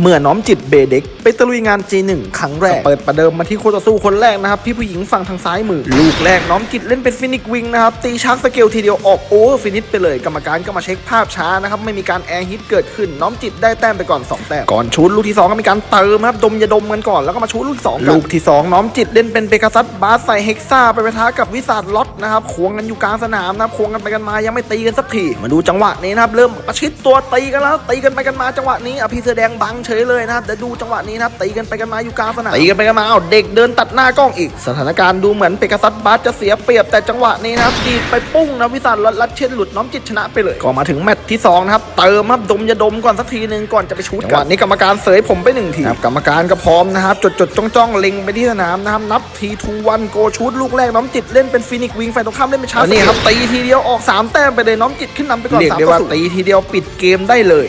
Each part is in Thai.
เมื่อน้อมจิตเบเด็ก ไปตะลุยงาน G1 ครั้งแรก เปิดประเดิมมาที่คู่ต่อสู้คนแรกนะครับ พี่ผู้หญิงฝั่งทางซ้ายมือ ลูกแรกน้อมจิตเล่นเป็นฟินิกวิงนะครับ ตีชักสเกลทีเดียวออกโอเวอร์ฟินิชไปเลย กรรมการก็มาเช็คภาพช้านะครับ ไม่มีการแอร์ฮิตเกิดขึ้น น้อมจิตได้แต้มไปก่อน 2 แต้ม ก่อนชูดลูกที่ 2 ก็มีการเติมครับดมยาดมกันก่อนแล้วก็มาชูดลูกสองลูกที่ 2 น้อมจิตเล่นเป็นเปกาซัสบาสใส่เฮกซ่าไปปะทะกับวิสาดล็อตนะครับควงกันอยู่กลางสนามนะครับควงกันไปกันมายังไม่ตีกันสักทีมาดูจังหวะนี้นะครับเริ่มประชิดตัวตีกันแล้วตีกันไปกันมาจังหวะนี้อภิเสแดงบังเฉยเลยนะครับเดี๋ยวดูจังหวะนี้นะครับตีกันไปกันมาอยู่กลางสนามตีกันไปกันมาเอาเด็กเดินตัดหน้ากล้องอีก สถานการณ์ดูเหมือนเปกาซัสบาสจะเสียเปรียบแต่จังหวะนี้นะครับดีดไปปุ้งนะวิสาดล็อตลัดเช่นหลุดน้อมจิตชนะไปเลยก็มาถึงแมตช์ที่สองนะครับเติมครับดมยาดมก่อนสักทีหนึ่งก่อนจะไปชูดกันจังหวะนี้กรรมการเสยผมไปหนึ่งทีครับกรรมการก็พร้อมนะครับจดจดจ้องจ้องๆเล็งไปที่สนามนะครับนับทีทูวันโกชูดลูกแรกน้อมจิตเล่นเป็นฟินิกวิงฝ่ายตรงข้ามเล่นเป็นชาร์นี่ครับตีทีเดียวออก3แต้มไปเลยน้อมจิตขึ้นนำไปก่อนเรียกได้ว่าตีทีเดียวปิดเกมได้เลย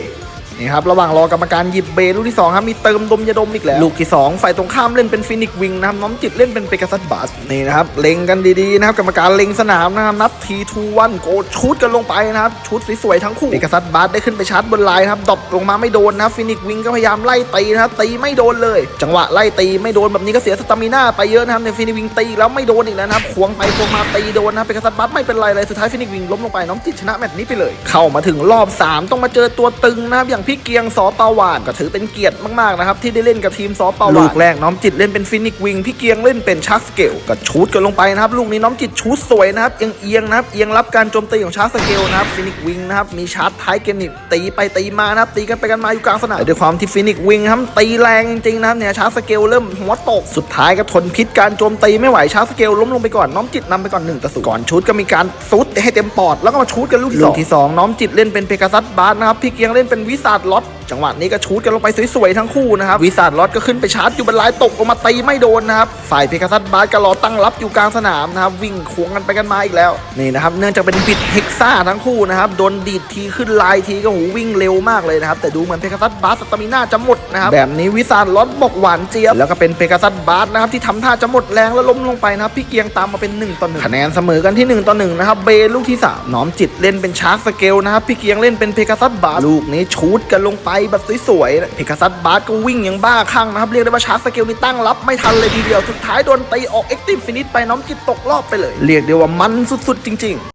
นี่ครับระหว่างรอกรรมการหยิบเบลูกที่2ครับมีเติมดมยาดมอีกแล้ว ลูกที่ 2 ฝ่ายตรงข้ามเล่นเป็นฟินิกวิงนะครับน้อมจิตเล่นเป็นเปกาซัสบัสนี่นะครับเล็งกันดีๆนะครับกรรมการเล็งสนามนะครับนับทีทูวันโกชูดกันลงไปนะครับชุดสวยๆทั้งคู่เปกาซัสบัสได้ขึ้นไปชาร์จบนไลน์ครับดรอปลงมาไม่โดนนะฟินิกวิงก็พยายามไล่ตีนะครับตีไม่โดนเลย จังหวะไล่ตีไม่โดนแบบนี้ก็เสียสตามิน่าไปเยอะนะครับในฟินิกวิงตีแล้วไม่โดนอีกแล้วนะครับควงไปควงมาตีโดนนะเปกาซัสบัสไม่เป็นไรเลยสุดท้ายฟินิกวิงล้มลงไปน้องจิตชนะแมตช์นี้ไปเลย เข้ามาถึงรอบ 3 ต้องมาเจอตัวตึงนะครับอย่างพี่เกียงสอปาวานก็ถือเป็นเกียรติมากๆนะครับที่ได้เล่นกับทีมสอปาวานลูกแรกน้องจิตเล่นเป็นฟินิกวิงพี่เกียงเล่นเป็นชักสเกลก็ชูดกันลงไปนะครับลูกนี้น้องจิตชูดสวยนะครับเอียงเอียงนะครับเอียงรับการโจมตีของชักสเกลนะครับฟินิกวิงนะครับมีชาร์จท้ายเกมนี่ตีไปตีมานะครับตีกันไปกันมาอยู่กลางสนามด้วยความที่ฟินิกวิงครับตีแรงจริงๆนะครับเนี่ยชาร์สเกลเริ่มหัวตกสุดท้ายก็ทนพิษการโจมตีไม่ไหวชาร์สเกลล้มลงไปก่อนน้องจิตนำไปก่อนหนึ่งต่อศูนย์ก่อนชูดก็มีการซุดให้เต็มปอด แล้วก็มาชูดกันลูกที่สองลูกที่สองน้องจิตเล่นเป็นเพกาซัสบาสนะครับพี่เกียงเล่นเป็นวิสาดล็อต จังหวะนี้ก็ชูดกันลงไปสวยๆทั้งคู่นะครับวิสาดลอตก็ขึ้นไปชาร์จอยู่บนลายตกลงมาตีไม่โดนนะครับฝ่ายเพกาซัสบาสก็รอตั้งรับอยู่กลางสนามนะครับวิ่งควงกันไปกันมาอีกแล้วนี่นะครับเนื่องจากเป็นบิดเฮกซ่าทั้งคู่นะครับโดนดีดทีขึ้นลายทีก็หูวิ่งเร็วมากเลยนะครับแต่ดูเหมือนเพกาซัสบาสสตามิน่าจะหมดนะครับแบบนี้วิสาดลอตบอกหวานเจี๊ยบแล้วก็เป็นเพกาซัสบาสนะครับที่ทำท่าจะหมดแรงแล้วล้มลงไปนะครับพี่เกียงตามมาเป็นหนึ่งต่อหนึ่งคะแนนเสมอกันที่หนึ่งต่อหนึ่งนะครับเบลูกที่สามน้อมจิตเล่นเป็นชาร์กสเกลนะครับพี่เกียงเล่นเป็นเพกาซัสบาสลูกนี้ชูดกันลงไปแบบสวยๆเพกาซัสบาสก็วิ่งอย่างบ้าคลั่งนะครับ เรียกได้ว่าชาร์จสเกลนี่ตั้งรับไม่ทันเลยทีเดียว สุดท้ายโดนตีออกเอ็กติฟฟินิชไปน้องจิตตกรอบไปเลย เรียกได้ว่ามันสุดๆ จริง ๆ